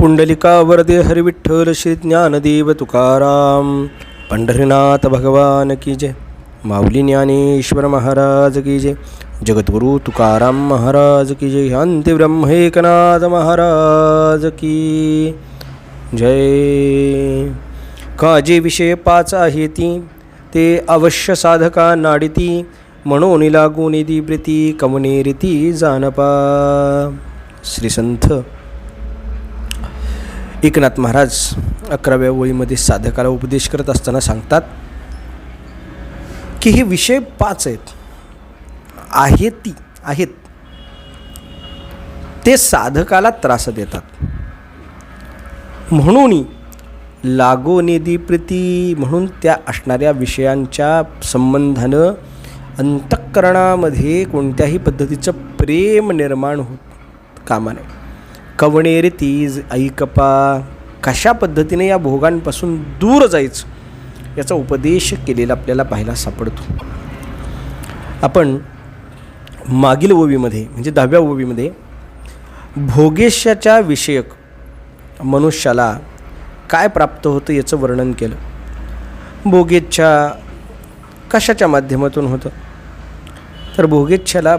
पुंडलिका वरदे हरिविठ्ठल श्री ज्ञानदेव तुकाराम। पंढरीनाथ भगवान की जय। माऊली ज्ञानेश्वर महाराज की जय। जगद्गुरु तुकाराम महाराज की जय। शांती ब्रह्मेकनाथ महाराज की जय। काजे विषय पाच आहे ती। ते अवश्य साधका नाडिती। म्हणून लागून दी प्रीती कमने रीती जानपा श्रीसंथ एकनाथ महाराज अकराव्या वळीमध्ये साधकाला उपदेश करत असताना सांगतात की हे विषय पाच आहेत. आहेत ती आहेत. ते साधकाला त्रास देतात. म्हणून लागो नेदी प्रीती म्हणून त्या असणाऱ्या विषयांच्या संबंधानं अंतःकरणामध्ये कोणत्याही पद्धतीचं प्रेम निर्माण होत कामा नये. कवणेर तीज ऐकपा. कशा पद्धतीने या भोगांपासून दूर जायचं? याचा उपदेश केलेला आपल्याला पाहायला सापडतो. आपण मागील ओवीमध्ये म्हणजे दहाव्या ओवीमध्ये भोगेशाच्या विषयक मनुष्याला काय प्राप्त होतं याचं वर्णन केलं. भोगेच्छा कशाच्या माध्यमातून होतं? तर भोगेच्छाला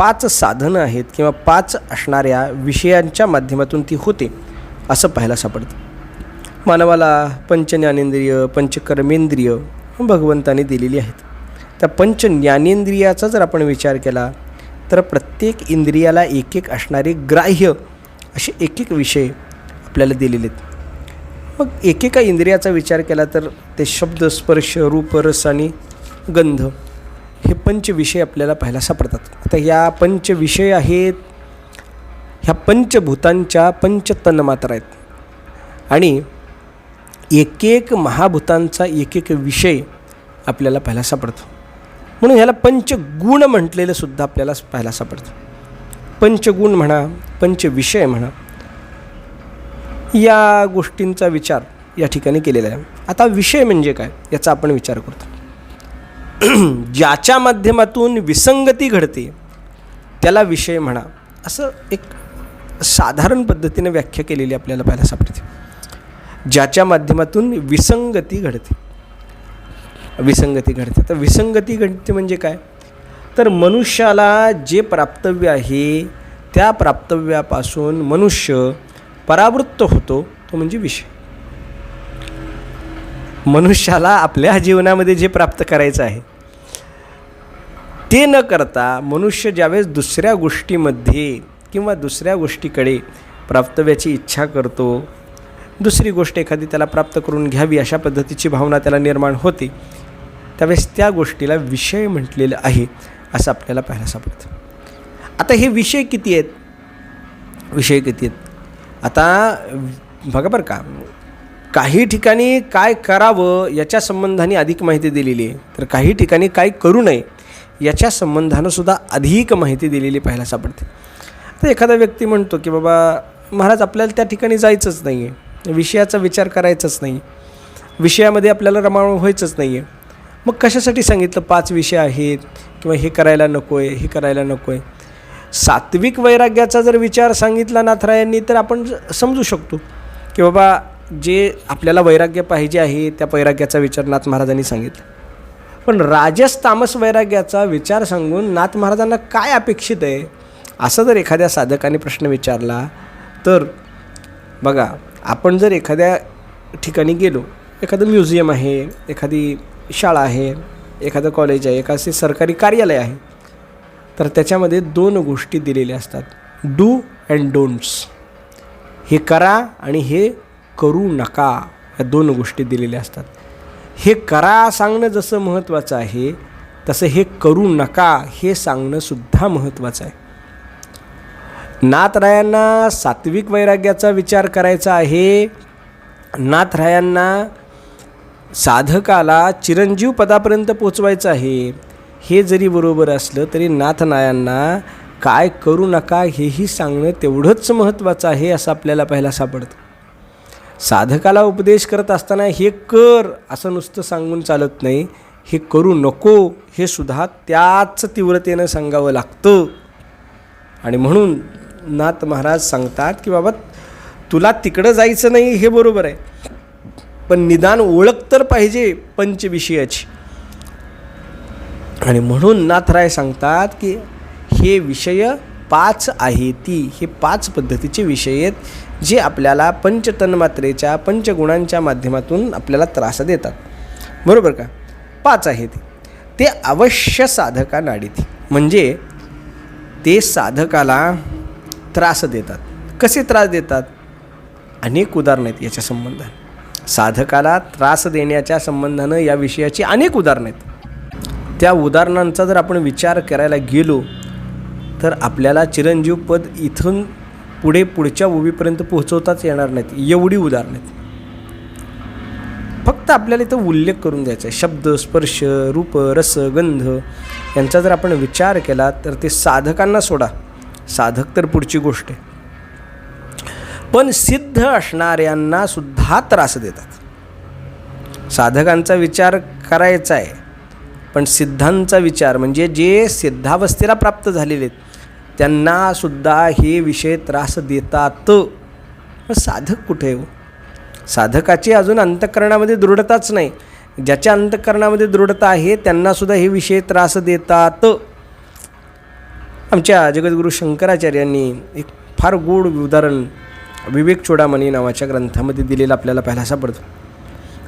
पाच साधनं आहेत किंवा पाच असणाऱ्या विषयांच्या माध्यमातून ती होते असं पाहायला सापडतं. मानवाला पंचज्ञानेंद्रिय पंचकर्मेंद्रिय भगवंताने दिलेली आहेत. त्या पंच ज्ञानेंद्रियाचा जर आपण विचार केला तर प्रत्येक इंद्रियाला एक एक असणारे ग्राह्य असे एक एक विषय आपल्याला दिलेले आहेत. मग एकेका इंद्रियाचा विचार केला तर ते शब्द स्पर्श रूप रस आणि गंध हे पंचविषय आपल्याला पाहायला सापडतात. आता या पंचविषय आहेत ह्या पंचभूतांच्या पंचतन्मात्रा आहेत. आणि एक एक महाभूतांचा एक एक विषय आपल्याला पाहायला सापडतो. म्हणून ह्याला पंचगुण म्हटलेलं सुद्धा आपल्याला पाहायला सापडतं. पंचगुण म्हणा पंचविषय म्हणा या गोष्टींचा विचार या ठिकाणी केलेला आहे. आता विषय म्हणजे काय याचा आपण विचार करतो. ज्याच्या माध्यमातून विसंगती घडते. त्याला विषय म्हणा. असं एक साधारण पद्धतीने व्याख्या केलेली आपल्याला पाहायला सापडते. ज्याच्या माध्यमातून विसंगती घडते. विसंगती घडते. तर विसंगती घडते म्हणजे काय? तर मनुष्याला जे प्राप्तव्य आहे त्या प्राप्तव्यापासून मनुष्य परावृत्त होतो तो म्हणजे विषय. मनुष्याला आपल्या जीवनामध्ये जे प्राप्त करायचं आहे ते न करता मनुष्य ज्यावेळेस दुसऱ्या गोष्टीमध्ये किंवा दुसऱ्या गोष्टीकडे प्राप्तव्याची इच्छा करतो दुसरी गोष्ट एखादी त्याला प्राप्त करून घ्यावी अशा पद्धतीची भावना त्याला निर्माण होते त्यावेळेस त्या गोष्टीला विषय म्हटलेलं आहे असं आपल्याला पाहायला सापडतं. आता हे विषय किती आहेत? विषय किती आहेत? आता बघा बरं का काही ठिकाणी काय करावं याच्या संबंधाने अधिक माहिती दिलेली आहे. तर काही ठिकाणी काय करू नये याच्या संबंधानं सुद्धा अधिक माहिती दिलेली पाहायला सापडते. तर एखादा व्यक्ती म्हणतो की बाबा महाराज आपल्याला त्या ठिकाणी जायचंच नाही आहे विषयाचा विचार करायचाच नाही. विषयामध्ये आपल्याला रमावण व्हायचंच नाही आहे मग कशासाठी सांगितलं पाच विषय आहेत? किंवा हे करायला नको आहे हे करायला नको आहे सात्विक वैराग्याचा जर विचार सांगितला नाथरायांनी तर आपण समजू शकतो की बाबा जे आपल्याला वैराग्य पाहिजे आहे त्या वैराग्याचा विचार नाथ महाराजांनी सांगितला. पण राजस तामस वैराग्याचा विचार सांगून नाथ महाराजांना काय अपेक्षित आहे? असं जर एखाद्या साधकाने प्रश्न विचारला तर बघा आपण जर एखाद्या ठिकाणी गेलो एखादं म्युझियम आहे एखादी शाळा आहे एखादं कॉलेज आहे एखादे सरकारी कार्यालय आहे तर त्याच्यामध्ये दोन गोष्टी दिलेल्या असतात. Do and don'ts. हे करा आणि हे करू नका या दोन गोष्टी दिलेल्या असतात. हे करा सांगणं जसं महत्त्वाचं आहे तसं हे करू नका हे सांगणंसुद्धा महत्त्वाचं आहे. नाथरायांना सात्विक वैराग्याचा विचार करायचा आहे. नाथरायांना साधकाला चिरंजीव पदापर्यंत पोचवायचं आहे. हे जरी बरोबर असलं तरी नाथनायांना काय करू नका हेही सांगणं तेवढंच महत्त्वाचं आहे असं आपल्याला पाहायला सापडतं. साधकाला उपदेश करत असताना हे कर असं नुसतं सांगून चालत नाही. हे करू नको हे सुद्धा त्याच तीव्रतेनं सांगावं लागतं. आणि म्हणून नाथ महाराज सांगतात की बाबा तुला तिकडं जायचं नाही हे बरोबर आहे. पण निदान ओळख तर पाहिजे पंचविषयाची. आणि म्हणून नाथराय सांगतात की हे विषय पाच आहे ती. हे पाच पद्धतीचे विषय आहेत जे आपल्याला पंचतन्मात्रेच्या पंचगुणांच्या माध्यमातून आपल्याला त्रास देतात. बरोबर का? पाच आहे ते. ते अवश्य साधका नाडीत म्हणजे ते साधकाला त्रास देतात. कसे त्रास देतात? अनेक उदाहरणं आहेत याच्या संबंधात साधकाला त्रास देण्याच्या संबंधानं या विषयाची अनेक उदाहरणं आहेत. त्या उदाहरणांचा जर आपण विचार करायला गेलो तर आपल्याला चिरंजीव पद इथून पुढे पुढच्या ओबीपर्यंत पोहोचवताच येणार नाहीत. एवढी उदाहरणं आहेत. फक्त आपल्याला इथं उल्लेख करून द्यायचा आहे. शब्द स्पर्श रूप रस गंध यांचा जर आपण विचार केला तर ते साधकांना सोडा. साधक तर पुढची गोष्ट आहे. पण सिद्ध असणाऱ्यांना सुद्धा त्रास देतात. साधकांचा विचार करायचा आहे. पण सिद्धांचा विचार म्हणजे जे सिद्धावस्थेला प्राप्त झालेले आहेत त्यांनासुद्धा हे विषय त्रास देतात. मग साधक कुठे आहे हो? साधकाची अजून अंतःकरणामध्ये दृढताच नाही. ज्याच्या अंतःकरणामध्ये दृढता आहे त्यांनासुद्धा हे विषय त्रास देतात. आमच्या जगद्गुरू शंकराचार्यांनी एक फार गोड उदाहरण विवेक चोडामणी नावाच्या ग्रंथामध्ये दिलेला आपल्याला पाहायला सापडतो.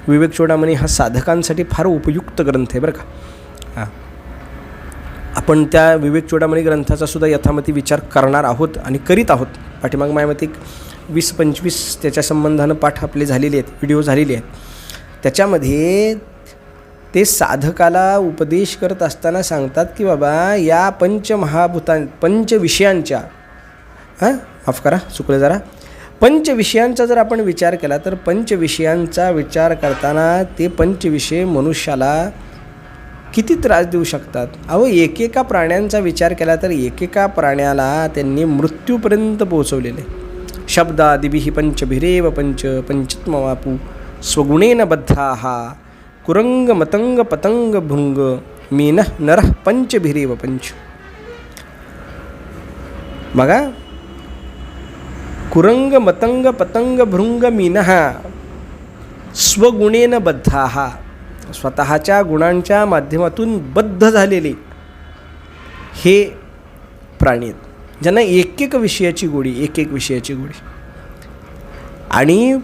विवेक चोडामणी हा साधकांसाठी फार उपयुक्त ग्रंथ आहे बरं का? आपण त्या विवेक चोडामणी ग्रंथाचा सुद्धा यथामती विचार करणार आहोत आणि करीत आहोत. पाठीमाग मायामती वीस पंचवीस त्याच्या संबंधानं पाठ आपले झालेले आहेत व्हिडिओ झालेले आहेत. त्याच्यामध्ये ते साधकाला उपदेश करत असताना सांगतात की बाबा या पंचमहाभूतां पंचविषयांच्या हां? माफ करा चुकलं जरा. पंचविषयांचा जर आपण विचार केला तर पंचविषयांचा विचार करताना ते पंचविषय मनुष्याला किती त्रास देऊ शकतात? अहो एकेका प्राण्यांचा विचार केला तर एकेका प्राण्याला त्यांनी मृत्यूपर्यंत पोहोचवलेले. शब्दादिभिः पंचभिरेव पंच पंचत्मवापू स्वगुणेन बद्धा हा कुरंग मतंग पतंग भृंग मीन नरः पंचभिरेव पंच। बघा कुरंग मतंग पतंग भृंग मीनः स्वगुणेन बद्धा स्वतःच्या गुणांच्या माध्यमातून बद्ध झालेले हे प्राणी आहेत. ज्यांना एक एक विषयाची गोडी एक एक विषयाची गोडी. आणि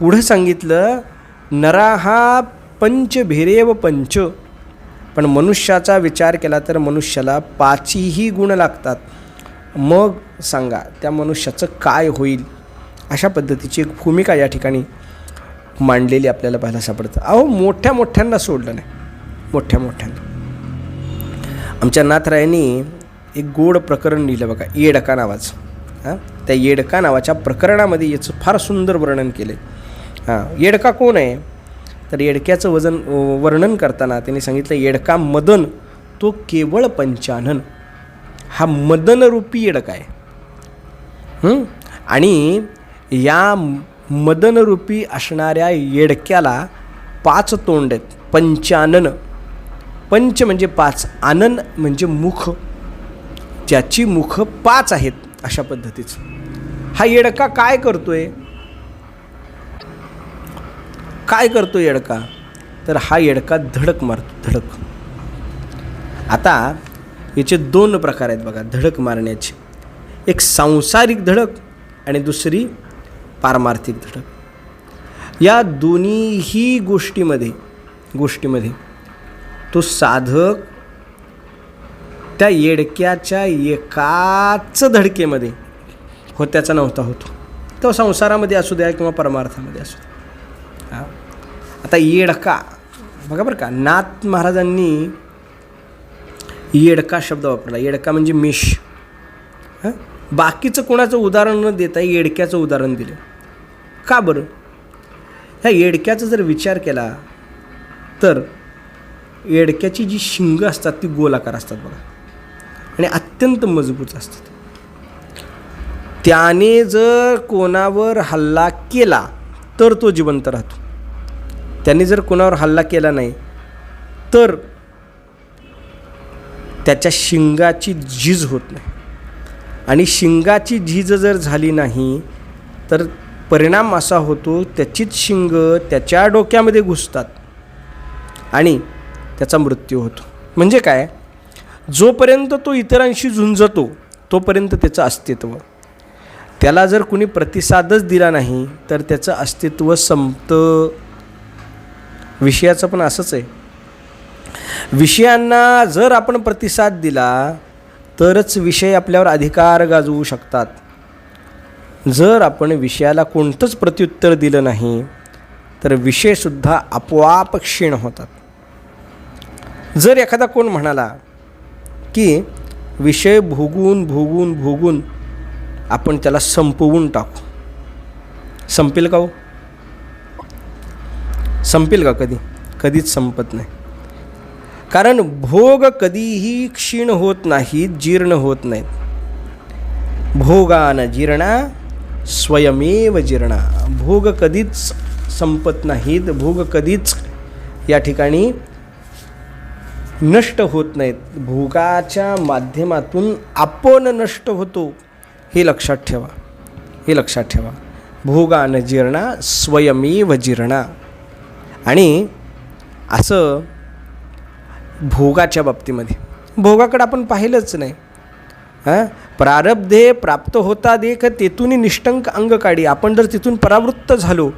पुढं सांगितलं नरा हा पंच भेरेव पंच. पण मनुष्याचा विचार केला तर मनुष्याला पाचही गुण लागतात. मग सांगा त्या मनुष्याचं काय होईल? अशा पद्धतीची एक भूमिका या ठिकाणी मांडलेली आपल्याला पाहायला सापडतं. अहो मोठ्या मोठ्यांना सोडलं नाही. मोठ्या मोठ्यांना. आमच्या नाथरायांनी एक गोड प्रकरण लिहिलं बघा येडका नावाचं. हां? त्या येडका नावाच्या प्रकरणामध्ये याचं फार सुंदर वर्णन केलं आहे हां येडका कोण आहे? तर येडक्याचं वजन वर्णन करताना त्यांनी सांगितलं येडका मदन तो केवळ पंचानन. हा मदनरूपी येडका आहे. आणि या मदनरूपी असणाऱ्या येडक्याला पाच तोंड आहेत. पंचानन. पंच म्हणजे पाच. आनन म्हणजे मुख. ज्याची मुख पाच आहेत अशा पद्धतीचं. हा येडका काय करतोय? काय करतो येडका? तर हा येडका धडक मारतो. धडक. आता याचे दोन प्रकार आहेत बघा धडक मारण्याचे. एक सांसारिक धडक आणि दुसरी पारमार्थिक धडक या दोन्हीही गोष्टीमध्ये गोष्टीमध्ये तो साधक त्या येडक्याच्या एकाच धडकेमध्ये होत्याचा नव्हता होतो. तो संसारामध्ये असू द्या किंवा परमार्थामध्ये असू द्या. आता येडका बघा बरं का नाथ महाराजांनी येडका शब्द वापरला. येडका म्हणजे मेष. हां? बाकीचं कोणाचं उदाहरण न देता येडक्याचं उदाहरण दिलं. का बरं? ह्या येडक्याचा जर विचार केला तर येडक्याची जी शिंग असतात ती गोलाकार असतात बघा. आणि अत्यंत मजबूत असतात. त्याने जर कोणावर हल्ला केला तर तो जिवंत राहतो. त्याने जर कोणावर हल्ला केला नाही तर त्याच्या शिंगाची झीज होत नाही. आणि शिंगाची झीज जर झाली नाही तर परिणाम असा होतो त्याचीच शिंग त्याच्या डोक्यामध्ये घुसतात आणि त्याचा मृत्यू होतो. म्हणजे काय? जोपर्यंत तो इतरांशी झुंजतो तोपर्यंत त्याचं अस्तित्व. त्याला जर कुणी प्रतिसादच दिला नाही तर त्याचं अस्तित्व संपतं. विषयाचं पण असंच आहे. विषयांना जर आपण प्रतिसाद दिला तरच विषय आपल्यावर अधिकार गाजवू शकतात. जर आपण विषयाला कोणतंच प्रत्युत्तर दिलं नाही तर विषयसुद्धा आपोआप क्षीण होतात. जर एखादा कोण म्हणाला की विषय भोगून भोगून भोगून आपण त्याला संपवून टाकू. संपेल का हो? संपेल का कधी? कधीच संपत नाही. कारण भोग कधीही क्षीण होत नाहीत जीर्ण होत नाहीत. भोगान जीर्णा स्वयमेव जीर्णा. भोग कधीच संपत नाहीत भोग कधीच या ठिकाणी नष्ट होत नाहीत. भोगाच्या माध्यमातून आपण नष्ट होतो हे लक्षात ठेवा. हे लक्षात ठेवा. भोगान जीर्णा स्वयमेव जीर्णा. आणि असं भोगाच्या बाबतीमध्ये. भोगाकडे आपण पाहिलंच नाही. हां? प्रारब्धे प्राप्त होता देख तेथून निष्टंक अंग काढी. आपण जर तिथून परावृत्त झालो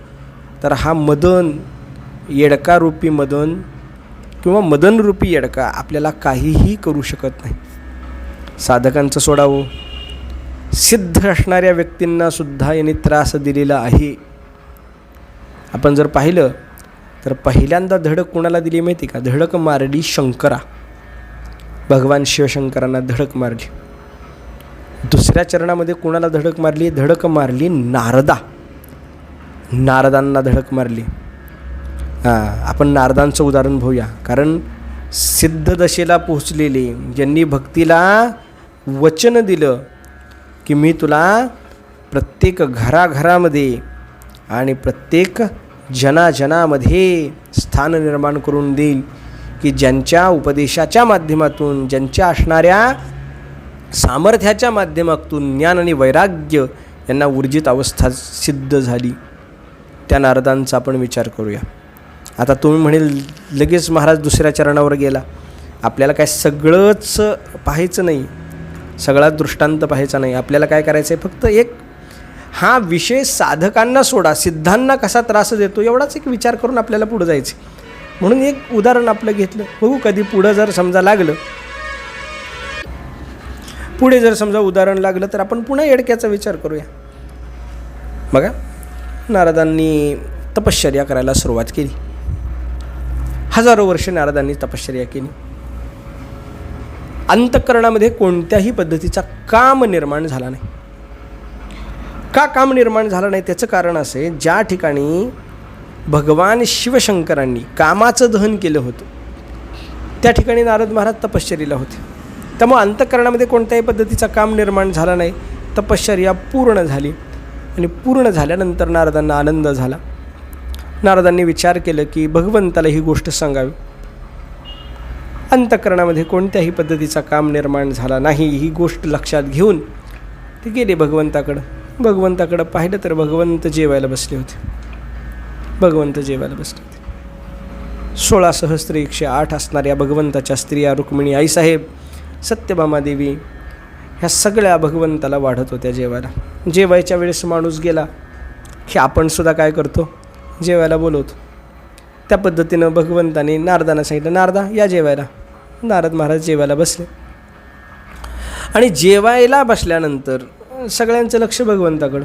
तर हा मदन येडकारूपी मदन किंवा मदनरूपी येडका आपल्याला काहीही करू शकत नाही. साधकांचं सोडावं. सिद्ध असणाऱ्या व्यक्तींनासुद्धा याने त्रास दिलेला आहे. आपण जर पाहिलं तर पहिल्यांदा धडक कुणाला दिली माहिती का? धडक मारली शंकरा. भगवान शिवशंकरांना धडक मारली. दुसऱ्या चरणामध्ये कोणाला धडक मारली? धडक मारली नारदा. नारदांना धडक मारली. हां आपण नारदांचं उदाहरण भाऊया कारण सिद्धदशेला पोहोचलेले ज्यांनी भक्तीला वचन दिलं की मी तुला प्रत्येक घराघरामध्ये आणि प्रत्येक जनाजनामध्ये स्थान निर्माण करून देईल की ज्यांच्या उपदेशाच्या माध्यमातून ज्यांच्या असणाऱ्या सामर्थ्याच्या माध्यमातून ज्ञान आणि वैराग्य यांना ऊर्जित अवस्था सिद्ध झाली. त्या नारदांचा आपण विचार करूया. आता तुम्ही म्हणेल लगेच महाराज दुसऱ्या चरणावर गेला. आपल्याला काय सगळंच पाहायचं नाही. सगळा दृष्टांत पाहायचा नाही. आपल्याला काय करायचं आहे फक्त एक हा विषय साधकांना सोडा सिद्धांना कसा त्रास देतो एवढाच एक विचार करून आपल्याला पुढं जायचं म्हणून एक उदाहरण आपलं घेतलं. बघू कधी पुढं जर समजा लागलं. पुढे जर समजा उदाहरण लागलं तर आपण पुन्हा येडक्याचा विचार करूया. बघा नारदांनी तपश्चर्या करायला सुरुवात केली. हजारो वर्ष नारदांनी तपश्चर्या केली. अंतःकरणामध्ये कोणत्याही पद्धतीचा काम निर्माण झाला नाही. का काम निर्माण झालं नाही त्याचं कारण असे ज्या ठिकाणी भगवान शिवशंकरांनी कामाचं दहन केलं होतं त्या ठिकाणी नारद महाराज तपश्चर्याला होते. त्यामुळे अंतःकरणामध्ये कोणत्याही पद्धतीचा काम निर्माण झाला नाही. तपश्चर्या पूर्ण झाली आणि पूर्ण झाल्यानंतर नारदांना आनंद झाला. नारदांनी विचार केलं की भगवंताला ही गोष्ट सांगावी. अंतःकरणामध्ये कोणत्याही पद्धतीचा काम निर्माण झाला नाही ही गोष्ट लक्षात घेऊन ते गेले भगवंताकडं. भगवंताकडं पाहिलं तर भगवंत जेवायला बसले होते. भगवंत जेवायला बसले होते. सोळा सहस्त्र एकशे आठ असणाऱ्या भगवंताच्या स्त्रिया रुक्मिणी आईसाहेब सत्यभामा देवी ह्या सगळ्या भगवंताला वाढत होत्या जेवायला. जेवायच्या वेळेस माणूस गेला की आपणसुद्धा काय करतो? जेवायला बोलवतो. त्या पद्धतीनं भगवंताने नारदांना सांगितलं नारदा या जेवायला. नारद महाराज जेवायला बसले. आणि जेवायला बसल्यानंतर सगळ्यांचं लक्ष भगवंताकडं.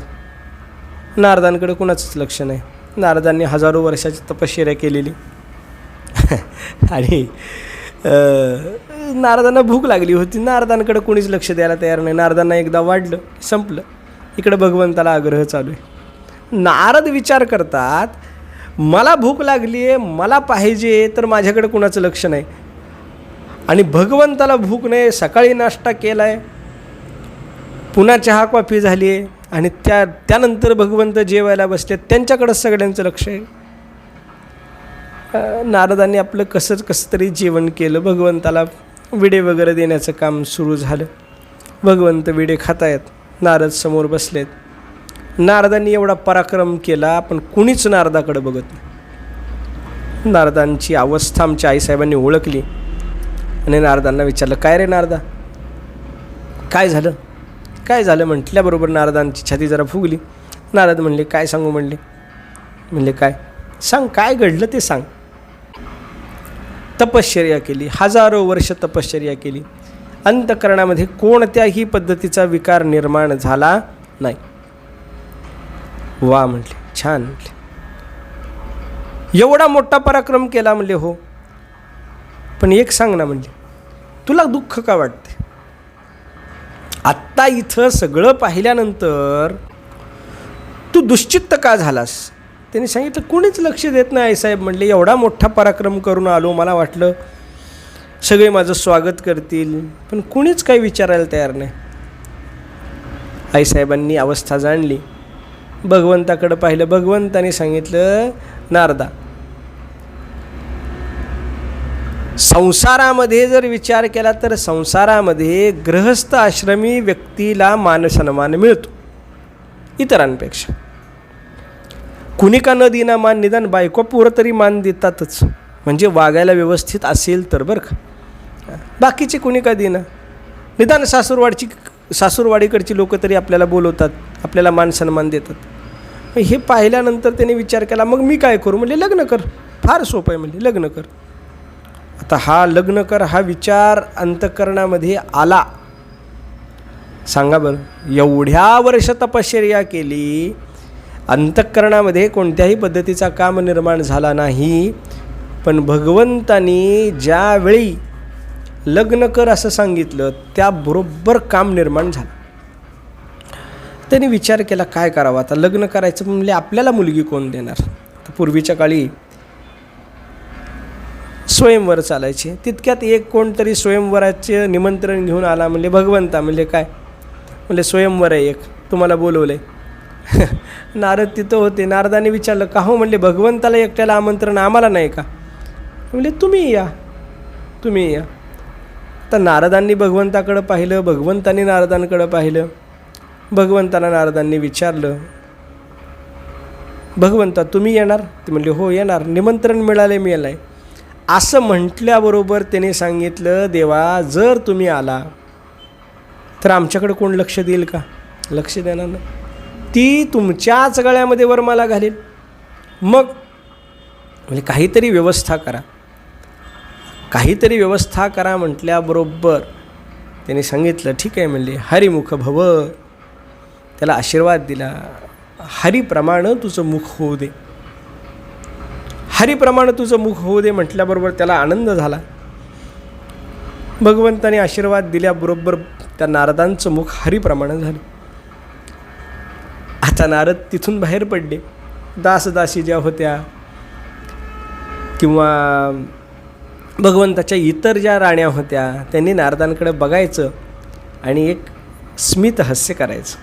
नारदांकडं कुणाचंच लक्ष नाही. नारदांनी हजारो वर्षाची तपश्चर्या केलेली. आणि नारदांना भूक लागली होती. नारदांकडं कोणीच लक्ष द्यायला तयार नाही. नारदांना एकदा वाढलं संपलं. इकडं भगवंताला आग्रह चालू आहे. नारद विचार करतात मला भूक लागली आहे मला पाहिजे तर माझ्याकडे कुणाचं लक्ष नाही. आणि भगवंताला भूक नाही सकाळी नाश्ता केला आहे पुन्हा चहा कॉफी झाली आहे. आणि त्या त्यानंतर भगवंत जेवायला बसले त्यांच्याकडंच सगळ्यांचं लक्ष आहे. नारदांनी आपलं कसंच कसं तरी जेवण केलं. भगवंताला विडे वगैरे देण्याचं काम सुरू झालं. भगवंत विडे खातायत. नारद समोर बसलेत. नारदांनी एवढा पराक्रम केला पण कुणीच नारदाकडे बघत नाही. नारदांची अवस्था आमच्या आईसाहेबांनी ओळखली. आणि नारदांना विचारलं काय रे नारदा? काय झालं? काय झालं म्हटल्याबरोबर नारदांची छाती जरा फुगली. नारद म्हणले काय सांगू म्हणले? म्हणले काय? सांग काय घडलं ते सांग. तपश्चर्या केली हजारो वर्ष तपश्चर्या केली. अंतकरणामध्ये कोणत्याही पद्धतीचा विकार निर्माण झाला नाही. वा म्हटले छान म्हटले एवढा मोठा पराक्रम केला म्हणले हो. पण एक सांग ना म्हणले तुला दुःख का वाटते आत्ता इथं सगळं पाहिल्यानंतर तू दुश्चित्त का झालास? त्यांनी सांगितलं कोणीच लक्ष देत नाही आईसाहेब म्हणले एवढा मोठा पराक्रम करून आलो मला वाटलं सगळे माझं स्वागत करतील पण कुणीच काही विचारायला तयार नाही. आईसाहेबांनी अवस्था जाणली. भगवंताकडं पाहिलं भगवंताने सांगितलं नारदा संसारामध्ये जर विचार केला तर संसारामध्ये गृहस्थ आश्रमी व्यक्तीला मानसन्मान मिळतो इतरांपेक्षा. कुणी का न दिना मान निदान बायको पोरं तरी मान देतातच. म्हणजे वागायला व्यवस्थित असेल तर बरं का. बाकीचे कुणी का दिना? निदान सासूरवाडची सासूरवाडीकडची लोक तरी आपल्याला बोलवतात आपल्याला मान सन्मान देतात. हे पाहिल्यानंतर त्याने विचार केला मग मी काय करू? म्हणजे लग्न कर. फार सोपं आहे म्हणजे लग्न कर. आता हा लग्न कर हा विचार अंतकरणामध्ये आला. सांगा बरं एवढ्या वर्ष तपश्चर्या केली अंतःकरणामध्ये कोणत्याही पद्धतीचा काम निर्माण झाला नाही. पण भगवंतानी ज्यावेळी लग्न कर असं सांगितलं त्याबरोबर काम निर्माण झालं. त्यांनी विचार केला काय करावं? आता लग्न करायचं म्हणजे आपल्याला मुलगी कोण देणार? तर पूर्वीच्या काळी स्वयंवर चालायचे. तितक्यात एक कोणतरी स्वयंवराचे निमंत्रण घेऊन आला म्हणजे भगवंता म्हणजे काय? म्हणजे स्वयंवर आहे एक. तुम्हाला बोलवलं आहे नारद तिथं होते. नारदाने विचारलं का हो? म्हणले भगवंताला एकट्याला आमंत्रण आम्हाला नाही का? म्हणजे तुम्ही या. तुम्ही या. आता नारदांनी भगवंताकडं पाहिलं भगवंतांनी नारदांकडं पाहिलं. भगवंताला नारदांनी विचारलं भगवंता तुम्ही येणार? ते म्हणले हो येणार. निमंत्रण मिळाले मी आहे असं म्हटल्याबरोबर त्याने सांगितलं देवा जर तुम्ही आला तर आमच्याकडं कोण लक्ष देईल का? लक्ष देणार ना ती तुमच्याच गळ्यामध्ये वरमाला घालेल. मग म्हणजे काहीतरी व्यवस्था करा. काहीतरी व्यवस्था करा म्हटल्याबरोबर त्याने सांगितलं ठीक आहे म्हणले हरिमुख भव. त्याला आशीर्वाद दिला. हरिप्रमाणे तुझं मुख होऊ दे. हरिप्रमाणे तुझं मुख होऊ दे म्हटल्याबरोबर त्याला आनंद झाला. भगवंताने आशीर्वाद दिल्याबरोबर त्या नारदांचं मुख हरिप्रमाणे झालं. आता नारद तिथून बाहेर पडले. दासदासी ज्या होत्या किंवा भगवंताच्या इतर ज्या राण्या होत्या त्यांनी नारदांकडे बघायचं आणि एक स्मित हास्य करायचं.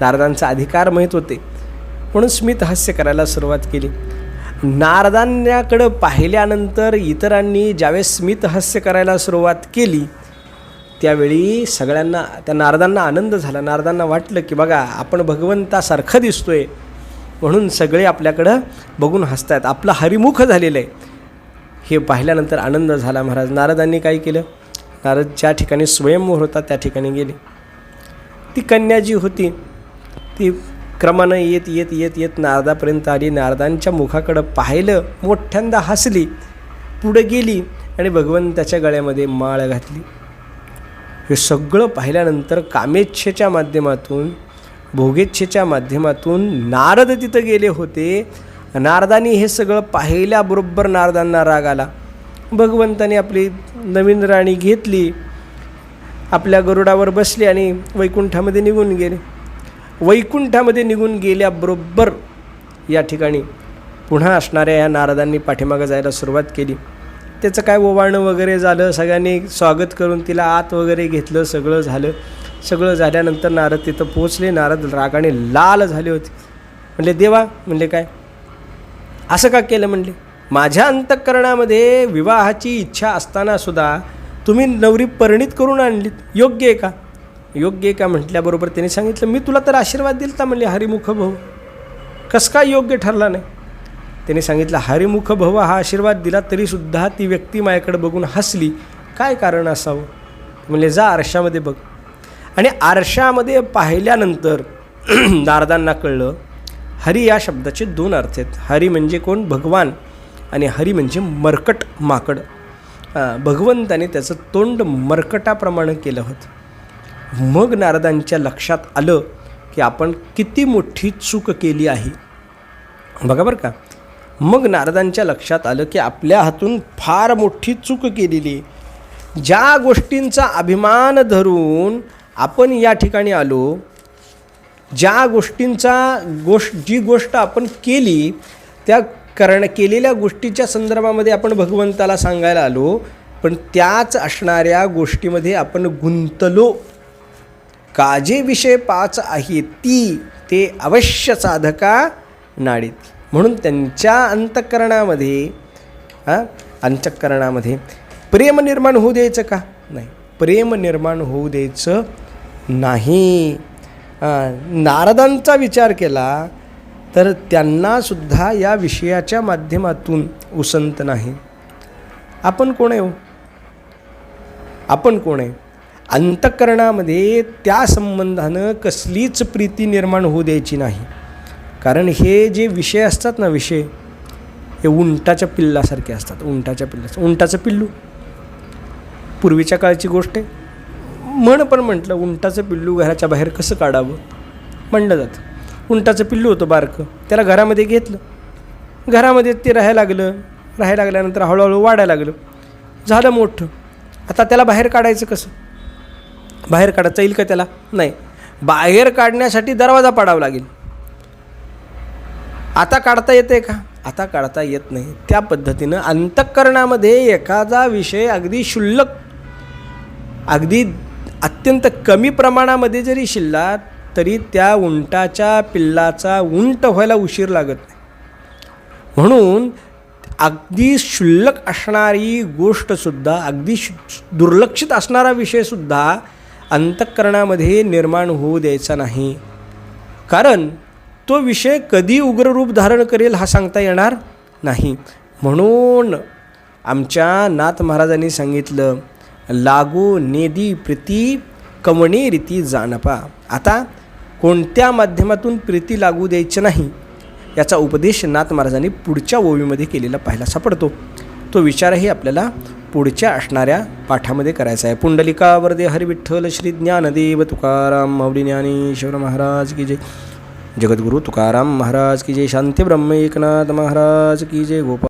नारदांचा अधिकार माहीत होते म्हणून स्मित हास्य करायला सुरुवात केली. नारदांकडं पाहिल्यानंतर इतरांनी ज्यावेळेस स्मित हास्य करायला सुरुवात केली त्यावेळी सगळ्यांना त्या नारदांना आनंद झाला. नारदांना वाटलं की बघा आपण भगवंतासारखं आहे म्हणून सगळे आपल्याकडं बघून हसतायत. आपलं हरिमुख झालेलं आहे. हे पाहिल्यानंतर आनंद झाला महाराज. नारदांनी काय केलं? नारद ज्या ठिकाणी स्वयंवर होता त्या ठिकाणी गेले. ती कन्या जी होती ती क्रमानं येत येत येत येत नारदापर्यंत आली. नारदांच्या मुखाकडं पाहिलं मोठ्यांदा हसली पुढं गेली आणि भगवंताच्या गळ्यामध्ये माळ घातली. हे सगळं पाहिल्यानंतर कामेच्छेच्या माध्यमातून भोगेच्छेच्या माध्यमातून नारद तिथं गेले होते. नारदानी हे सगळं पाहिल्याबरोबर नारदांना राग आला. भगवंताने आपली नवीन राणी घेतली आपल्या गरुडावर बसली आणि वैकुंठामध्ये निघून गेले. वैकुंठामध्ये निघून गेल्याबरोबर या ठिकाणी पुन्हा असणाऱ्या या नारदांनी पाठीमागं जायला सुरुवात केली. त्याचं काय ओवाळणं वगैरे झालं सगळ्यांनी स्वागत करून तिला आत वगैरे घेतलं सगळं झालं. सगळं झाल्यानंतर नारद तिथं पोचले नारद रागाने लाल झाले होते. म्हणले देवा म्हणले काय? असं का केलं? म्हणले माझ्या अंतःकरणामध्ये विवाहाची इच्छा असताना सुद्धा तुम्ही नवरी परिणित करून आणलीत. योग्य आहे का? योग्य का म्हटल्याबरोबर त्याने सांगितलं मी तुला तर आशीर्वाद दिलता म्हणले हरिमुख भव. कसं काय योग्य ठरला नाही? त्याने सांगितलं हरिमुख भव हा आशीर्वाद दिला तरीसुद्धा ती व्यक्ती माझ्याकडे बघून हसली. काय कारण असावं? म्हणले जा आरशामध्ये बघ. आणि आरशामध्ये पाहिल्यानंतर नारदांना कळलं हरी या शब्दाचे दोन अर्थ आहेत. हरी म्हणजे कोण? भगवान. आणि हरी म्हणजे मरकट माकड. भगवंताने त्याचं तोंड मरकटाप्रमाणे केलं होतं. मग नारदांच्या लक्षात आलं की आपण किती मोठी चूक केली आहे. बघा बरं का. मग नारदांच्या लक्षात आलं की आपल्या हातून फार मोठी चूक केलेली आहे. ज्या गोष्टींचा अभिमान धरून आपण या ठिकाणी आलो ज्या गोष्टींचा गोष्ट जी गोष्ट आपण केली त्या करण केलेल्या गोष्टीच्या संदर्भामध्ये आपण भगवंताला सांगायला आलो पण त्याच असणाऱ्या गोष्टीमध्ये आपण गुंतलो. काजे विषय पाच आहे ती ते अवश्य साधका नाडीत. म्हणून त्यांच्या अंतःकरणामध्ये हां अंतःकरणामध्ये प्रेम निर्माण होऊ द्यायचं का? नाही. प्रेम निर्माण होऊ द्यायचं नाही. नारदांचा विचार केला तर त्यांनासुद्धा या विषयाच्या माध्यमातून उसंत नाही. आपण कोण आहे हो? आपण कोण आहे? अंतःकरणामध्ये त्या संबंधानं कसलीच प्रीती निर्माण होऊ द्यायची नाही. कारण हे जे विषय असतात ना विषय हे उंटाच्या पिल्लासारखे असतात. उंटाच्या पिल्ला उंटाचं पिल्लू. पूर्वीच्या काळची गोष्ट आहे. म्हण पण म्हटलं उंटाचं पिल्लू घराच्या बाहेर कसं काढावं? म्हणलं जातं. उंटाचं पिल्लू होतं बारकं. त्याला घरामध्ये घेतलं. घरामध्ये ते राहायला लागलं. राहायला लागल्यानंतर हळूहळू वाढायला लागलं. झालं मोठं. आता त्याला बाहेर काढायचं कसं? बाहेर काढता येईल का त्याला? नाही. बाहेर काढण्यासाठी दरवाजा पाडावा लागेल. आता काढता येते का? आता काढता येत नाही. त्या पद्धतीनं अंतःकरणामध्ये एखादा विषय अगदी क्षुल्लक अगदी अत्यंत कमी प्रमाणामध्ये जरी शिल्ला तरी त्या उंटाच्या पिल्लाचा उंट व्हायला उशीर लागत नाही. म्हणून अगदी क्षुल्लक असणारी गोष्टसुद्धा अगदी शु दुर्लक्षित असणारा विषयसुद्धा अंतःकरणामध्ये निर्माण होऊ द्यायचा नाही. कारण तो विषय कधी उग्ररूप धारण करेल हा सांगता येणार नाही. म्हणून आमच्या नाथ महाराजांनी सांगितलं लागू नेदी प्रीती कवणे रीती जाणपा आता कोणत्या माध्यमातून प्रीती लागू द्यायची नाही याचा उपदेश नाथ महाराजांनी पुढच्या ओवीमध्ये केलेला पाहायला सापडतो. तो विचारही आपल्याला पुढच्या असणाऱ्या पाठामध्ये करायचा आहे. पुंडलिका वरदे हरिविठ्ठल श्री ज्ञानदेव तुकाराम माऊली ज्ञानेश्वर महाराज की जय. जगद्गुरु तुकाराम महाराज की जय. शांती ब्रह्म एकनाथ महाराज की जय. गोपाल